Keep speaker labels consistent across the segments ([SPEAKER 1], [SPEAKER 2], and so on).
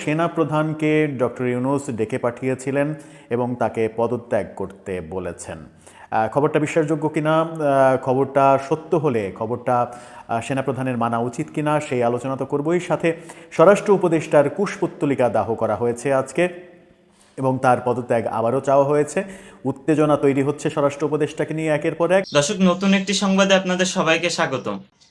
[SPEAKER 1] সেনা প্রধানকে ডক্টর ইউনুস ডেকে পাঠিয়েছিলেন এবং তাকে পদত্যাগ করতে বলেছেন। খবরটা বিশ্বাসযোগ্য কিনা? খবরটা সত্য হলে খবরটা সেনাপ্রধানের মানা উচিত কিনা সেই আলোচনা তো করবই। সাথে স্বরাষ্ট্র উপদেষ্টার কুশপুত্তলিকা দাহ করা হয়েছে আজকে এবং তার পদত্যাগ আবারও চাওয়া হয়েছে। উত্তেজনা তৈরি হচ্ছে স্বরাষ্ট্র উপদেষ্টাকে নিয়ে একের পর এক।
[SPEAKER 2] দর্শক, নতুন একটি সংবাদে আপনাদের সবাইকে স্বাগতম।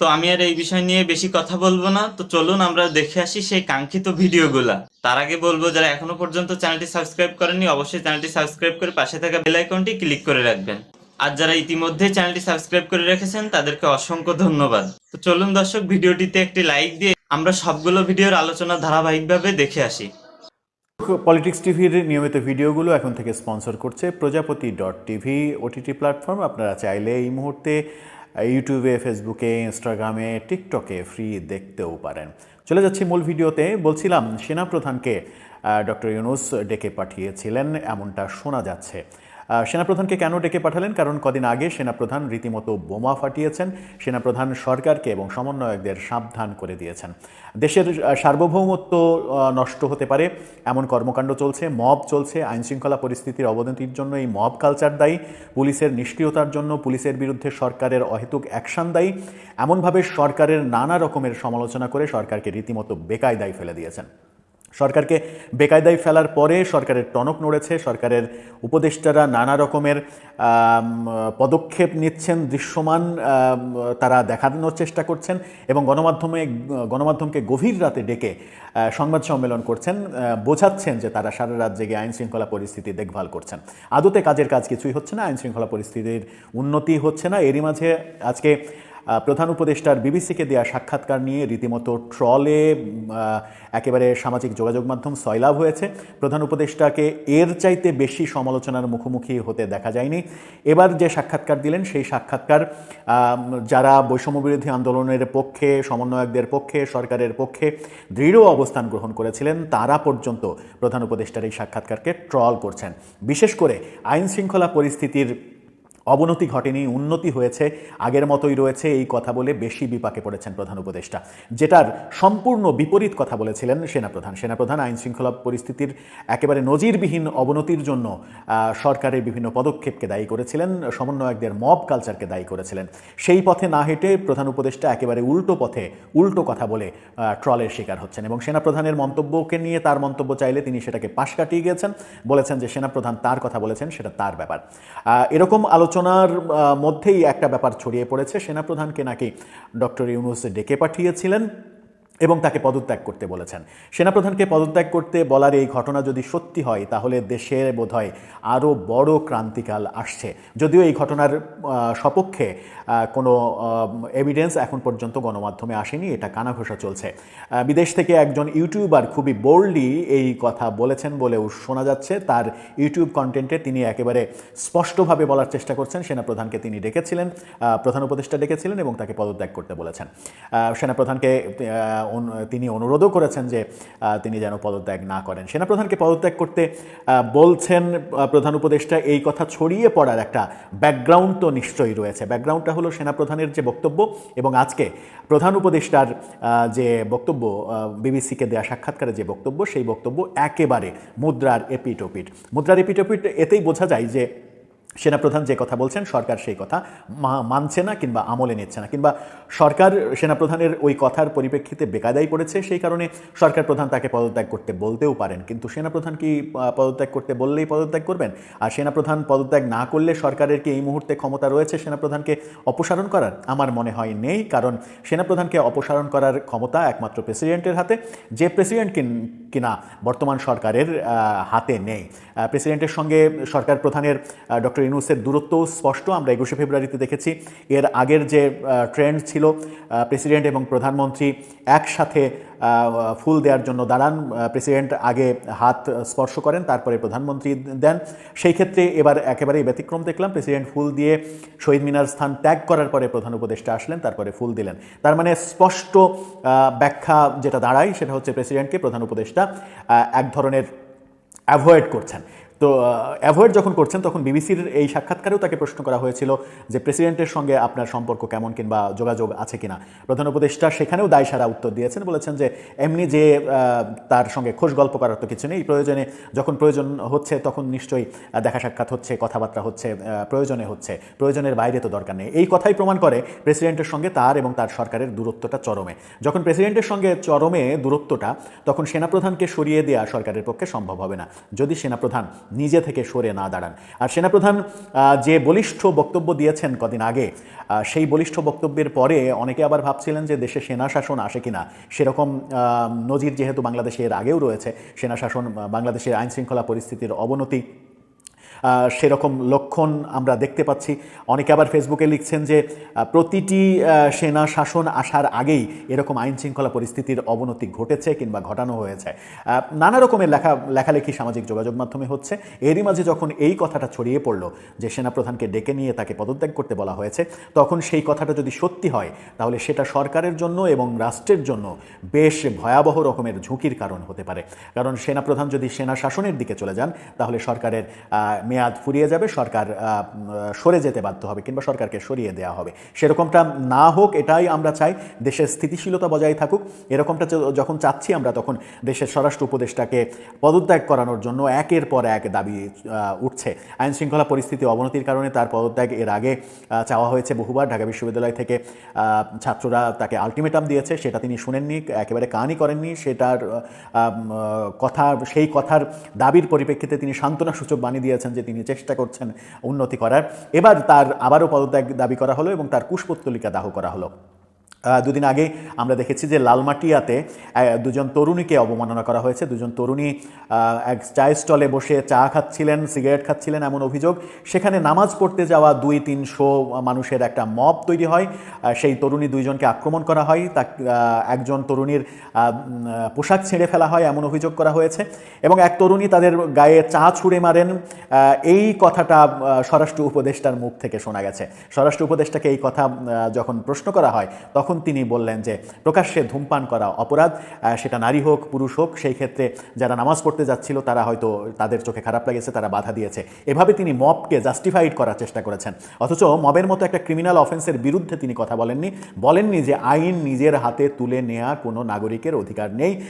[SPEAKER 2] তো আমি আর এই বিষয় নিয়ে বেশি কথা বলব না। তো চলুন আমরা দেখে আসি সেই কাঙ্ক্ষিত ভিডিওগুলা। তার আগে বলব, যারা এখনও পর্যন্ত চ্যানেলটি সাবস্ক্রাইব করেননি, অবশ্যই চ্যানেলটি সাবস্ক্রাইব করে পাশে থাকা বেল আইকনটি ক্লিক করে রাখবেন। আর যারা ইতিমধ্যে চ্যানেলটি সাবস্ক্রাইব করে রেখেছেন, তাদেরকে অসংখ্য ধন্যবাদ। তো চলুন দর্শক, ভিডিওটিতে একটি লাইক দিয়ে আমরা সবগুলো ভিডিওর আলোচনা ধারাবাহিকভাবে দেখে আসি।
[SPEAKER 1] পলিটিক্স টিভির নিয়মিত ভিডিওগুলো এখন থেকে স্পন্সর করছে Prajapati dot TV, OTT platform. আপনারা চাইলে এই মুহূর্তে ইউটিউবে ফেসবুকে ইনস্টাগ্রামে টিকটকে ফ্রি দেখতেও পারেন। চলে যাচ্ছি মূল ভিডিওতে। বলছিলাম সেনাপ্রধানকে ডক্টর ইউনুস ডেকে পাঠিয়েছিলেন, এমনটা শোনা যাচ্ছে। সেনাপ্রধানকে কেন ডেকে পাঠালেন? কারণ কদিন আগে সেনাপ্রধান রীতিমতো বোমা ফাটিয়েছেন। সেনাপ্রধান সরকারকে এবং সমন্বয়কদের সাবধান করে দিয়েছেন। দেশের সার্বভৌমত্ব নষ্ট হতে পারে। এমন কর্মকাণ্ড চলছে, মব চলছে, আইনশৃঙ্খলা পরিস্থিতির অবনতির জন্য এই মব কালচার দায়ী। পুলিশের নিষ্ক্রিয়তার জন্য পুলিশের বিরুদ্ধে সরকারের অহেতুক অ্যাকশন দায়ী। এমনভাবে সরকারের নানা রকমের সমালোচনা করে সরকারকে রীতিমতো বেকায়দায় ফেলে দিয়েছেন। সরকারকে বেকায়দায় ফেলার পরে সরকারের টনক নড়েছে, সরকারের উপদেষ্টারা নানা রকমের পদক্ষেপ নিচ্ছেন, দৃশ্যমান তারা দেখানোর চেষ্টা করছেন এবং গণমাধ্যমে, গণমাধ্যমকে গভীর রাতে ডেকে সংবাদ সম্মেলন করছেন বোঝাচ্ছেন যে তারা সারা রাত জেগে আইন শৃঙ্খলা পরিস্থিতি দেখভাল করছেন। আদতে কাজের কাজ কিছুই হচ্ছে না আইন শৃঙ্খলা পরিস্থিতির উন্নতি হচ্ছে না। এরই মাঝে আজকে প্রধান উপদেষ্টার বিবিসিকে দেওয়া সাক্ষাৎকার নিয়ে রীতিমতো ট্রলে একেবারে সামাজিক যোগাযোগ মাধ্যম সয়লাভ হয়েছে। প্রধান উপদেষ্টাকে এর চাইতে বেশি সমালোচনার মুখোমুখি হতে দেখা যায়নি। এবার যে সাক্ষাৎকার দিলেন, সেই সাক্ষাৎকার যারা বৈষম্যবিরোধী আন্দোলনের পক্ষে, সমন্বয়কদের পক্ষে, সরকারের পক্ষে দৃঢ় অবস্থান গ্রহণ করেছিলেন, তারা পর্যন্ত প্রধান উপদেষ্টার এই সাক্ষাৎকারকে ট্রল করছেন। বিশেষ করে আইন শৃঙ্খলা পরিস্থিতির অবনতি ঘটেনি, উন্নতি হয়েছে, আগের মতোই রয়েছে এই কথা বলে বেশি বিপাকে পড়েছেন প্রধান উপদেষ্টা। যেটার সম্পূর্ণ বিপরীত কথা বলেছিলেন সেনাপ্রধান। সেনাপ্রধান আইন শৃঙ্খলা পরিস্থিতির একেবারে নজিরবিহীন অবনতির জন্য সরকারের বিভিন্ন পদক্ষেপকে দায়ী করেছিলেন, সমন্বয়কদের মব কালচারকে দায়ী করেছিলেন। সেই পথে না হেঁটে প্রধান উপদেষ্টা একেবারে উল্টো পথে, উল্টো কথা বলে ট্রলের শিকার হচ্ছেন এবং সেনাপ্রধানের মন্তব্যকে নিয়ে তার মন্তব্য চাইলে তিনি সেটাকে পাশ কাটিয়ে গিয়েছেন। বলেছেন যে সেনাপ্রধান তার কথা বলেছেন, সেটা তার ব্যাপার। এরকম আলোচনার মধ্যেই একটা ব্যাপার ছড়িয়ে পড়েছে। সেনাপ্রধানকে নাকি ডক্টর ইউনুস ডেকে পাঠিয়েছিলেন। এবং তাকে পদত্যাগ করতে বলেছেন। সেনাপ্রধানকে পদত্যাগ করতে বলার এই ঘটনা যদি সত্যি হয়, তাহলে দেশের বোধহয় আরও বড় ক্রান্তিকাল আসছে। যদিও এই ঘটনার সপক্ষে কোনো এভিডেন্স এখন পর্যন্ত গণমাধ্যমে আসেনি, এটা কানাঘোষা চলছে। বিদেশ থেকে একজন ইউটিউবার খুবই বোল্ডলি এই কথা বলেছেন বলেও শোনা যাচ্ছে। তার ইউটিউব কন্টেন্টে তিনি একেবারে স্পষ্টভাবে বলার চেষ্টা করছেন। সেনাপ্রধানকে তিনি ডেকেছিলেন প্রধান উপদেষ্টা ডেকেছিলেন এবং তাকে পদত্যাগ করতে বলেছেন। সেনাপ্রধানকে তিনি অনুরোধও করেছেন যে তিনি যেন পদত্যাগ না করেন। সেনাপ্রধানকে পদত্যাগ করতে বলছেন প্রধান উপদেষ্টা, এই কথা ছড়িয়ে পড়ার একটা ব্যাকগ্রাউন্ড তো নিশ্চয়ই রয়েছে। ব্যাকগ্রাউন্ডটা হলো সেনাপ্রধানের যে বক্তব্য এবং আজকে প্রধান উপদেষ্টার যে বক্তব্য বিবিসিকে দেওয়া সাক্ষাৎকারে যে বক্তব্য, সেই বক্তব্য একেবারে মুদ্রার এপিটোপিট। মুদ্রার এপিটোপিট এতেই বোঝা যায় যে সেনাপ্রধান যে কথা বলছেন, সরকার সেই কথা মানছে না কিংবা আমলে নিচ্ছে না। কিংবা সরকার সেনাপ্রধানের ওই কথার পরিপ্রেক্ষিতে বেকায়দায় পড়েছে, সেই কারণে সরকার প্রধান তাকে পদত্যাগ করতে বলতেও পারেন। কিন্তু সেনাপ্রধান কি পদত্যাগ করতে বললেই পদত্যাগ করবেন? আর সেনাপ্রধান পদত্যাগ না করলে সরকারের কি এই মুহূর্তে ক্ষমতা রয়েছে সেনাপ্রধানকে অপসারণ করার? আমার মনে হয় নেই, কারণ সেনাপ্রধানকে অপসারণ করার ক্ষমতা একমাত্র প্রেসিডেন্টের হাতে, যে প্রেসিডেন্ট কিনা বর্তমান সরকারের হাতে নেই। প্রেসিডেন্টের সঙ্গে সরকার প্রধানের ডক্টর ইউনুসের দূরত্ব স্পষ্ট, আমরা একুশে ফেব্রুয়ারিতে দেখেছি। এর আগের যে ট্রেন্ড ছিল প্রেসিডেন্ট এবং প্রধানমন্ত্রী একসাথে ফুল দেওয়ার জন্য দাঁড়ান। প্রেসিডেন্ট আগে হাত স্পর্শ করেন, তারপরে প্রধানমন্ত্রী দেন। সেই ক্ষেত্রে এবার একেবারেই ব্যতিক্রম দেখলাম। প্রেসিডেন্ট ফুল দিয়ে শহীদ মিনার স্থান ত্যাগ করার পরে প্রধান উপদেষ্টা আসলেন, তারপরে ফুল দিলেন। তার মানে স্পষ্ট ব্যাখ্যা যেটা দাঁড়ায়, সেটা হচ্ছে প্রেসিডেন্টকে প্রধান উপদেষ্টা এক ধরনের অ্যাভয়েড করছেন। তো অ্যাভয়েড যখন করছেন, তখন বিবিসির এই সাক্ষাৎকারেও তাকে প্রশ্ন করা হয়েছিল যে প্রেসিডেন্টের সঙ্গে আপনার সম্পর্ক কেমন কিংবা যোগাযোগ আছে কিনা। প্রধান উপদেষ্টা সেখানেও দায় সারা উত্তর দিয়েছেন, বলেছেন যে এমনি যে তার সঙ্গে খোশ গল্প করার তো কিছু নেই, প্রয়োজনে যখন প্রয়োজন হচ্ছে তখন নিশ্চয়ই দেখা সাক্ষাৎ হচ্ছে, কথাবার্তা হচ্ছে প্রয়োজনে হচ্ছে, প্রয়োজনের বাইরে তো দরকার নেই। এই কথাই প্রমাণ করে প্রেসিডেন্টের সঙ্গে তার এবং তার সরকারের দূরত্বটা চরমে। যখন প্রেসিডেন্টের সঙ্গে চরমে দূরত্বটা, তখন সেনাপ্রধানকে সরিয়ে দেওয়া সরকারের পক্ষে সম্ভব হবে না। যদি সেনাপ্রধান নিজে থেকে সরে না দাঁড়ান। আর সেনাপ্রধান যে বলিষ্ঠ বক্তব্য দিয়েছেন কদিন আগে সেই বলিষ্ঠ বক্তব্যের পরে অনেকে আবার ভাবছিলেন যে দেশে সেনা শাসন আসে কিনা। সেরকম নজির যেহেতু বাংলাদেশের আগেও রয়েছে, সেনা শাসন বাংলাদেশের আইনশৃঙ্খলা পরিস্থিতির অবনতি সেরকম লক্ষণ আমরা দেখতে পাচ্ছি। অনেকে আবার ফেসবুকে লিখছেন যে প্রতিটি সেনা শাসন আসার আগেই এরকম আইন শৃঙ্খলা পরিস্থিতির অবনতি ঘটেছে কিংবা ঘটানো হয়েছে। নানা রকমের লেখা, লেখালেখি সামাজিক যোগাযোগ মাধ্যমে হচ্ছে। এরই মাঝে যখন এই কথাটা ছড়িয়ে পড়ল যে, সেনাপ্রধানকে ডেকে নিয়ে তাকে পদত্যাগ করতে বলা হয়েছে, তখন সেই কথাটা যদি সত্যি হয়, তাহলে সেটা সরকারের জন্য এবং রাষ্ট্রের জন্য বেশ ভয়াবহ রকমের ঝুঁকির কারণ হতে পারে। কারণ সেনাপ্রধান যদি সেনা শাসনের দিকে চলে যান, তাহলে সরকারের মেয়াদ ফুরিয়ে যাবে, সরকার সরে যেতে বাধ্য হবে কিংবা সরকারকে সরিয়ে দেওয়া হবে। সেরকমটা না হোক, এটাই আমরা চাই, দেশের স্থিতিশীলতা বজায় থাকুক। এরকমটা যখন চাচ্ছি আমরা তখন দেশের স্বরাষ্ট্র উপদেষ্টাকে পদত্যাগ করানোর জন্য একের পর এক দাবি উঠছে। আইন শৃঙ্খলা পরিস্থিতি অবনতির কারণে তার পদত্যাগ এর আগে চাওয়া হয়েছে বহুবার। ঢাকা বিশ্ববিদ্যালয় থেকে ছাত্ররা তাকে আলটিমেটাম দিয়েছে, সেটা তিনি শুনেননি, একেবারে কানই করেননি। সেটার কথা, সেই কথার দাবির পরিপ্রেক্ষিতে তিনি সান্ত্বনা সূচক বাণী দিয়েছেন। যে তিনি চেষ্টা করছেন উন্নতি করার। এবার তার আবারও পদত্যাগ দাবি করা হলো এবং তার কুশপুত্তলিকা দাহ করা হলো। দুদিন আগে আমরা দেখেছি যে লালমাটিয়াতে দুজন তরুণীকে অবমাননা করা হয়েছে। দুজন তরুণী এক চায়ের স্টলে বসে চা খাচ্ছিলেন, সিগারেট খাচ্ছিলেন এমন অভিযোগ। সেখানে নামাজ পড়তে যাওয়া দুই তিনশো মানুষের একটা মব তৈরি হয়। সেই তরুণী দুইজনকে আক্রমণ করা হয়। তা একজন তরুণীর পোশাক ছেড়ে ফেলা হয় এমন অভিযোগ করা হয়েছে। এবং এক তরুণী তাদের গায়ে চা ছুঁড়ে মারেন। এই কথাটা স্বরাষ্ট্র উপদেষ্টার মুখ থেকে শোনা গেছে। স্বরাষ্ট্র উপদেষ্টাকে এই কথা যখন প্রশ্ন করা হয়, তখন তিনি বললেন যে, প্রকাশ্যে ধূমপান করা অপরাধ সেটা নারী হোক, পুরুষ হোক, সেই ক্ষেত্রে যারা নামাজ পড়তে যাচ্ছিল, তারা হয়তো তাদের চোখে খারাপ লেগেছে, তারা বাধা দিয়েছে। এভাবে তিনি মবকে জাস্টিফাইড করার চেষ্টা করেছেন। অথচ মবের মতো একটা ক্রিমিনাল অফেন্সের বিরুদ্ধে তিনি কথা বলেননি। বলেননি যে, আইন নিজের হাতে তুলে নেয়া কোনো নাগরিকের অধিকার নেই।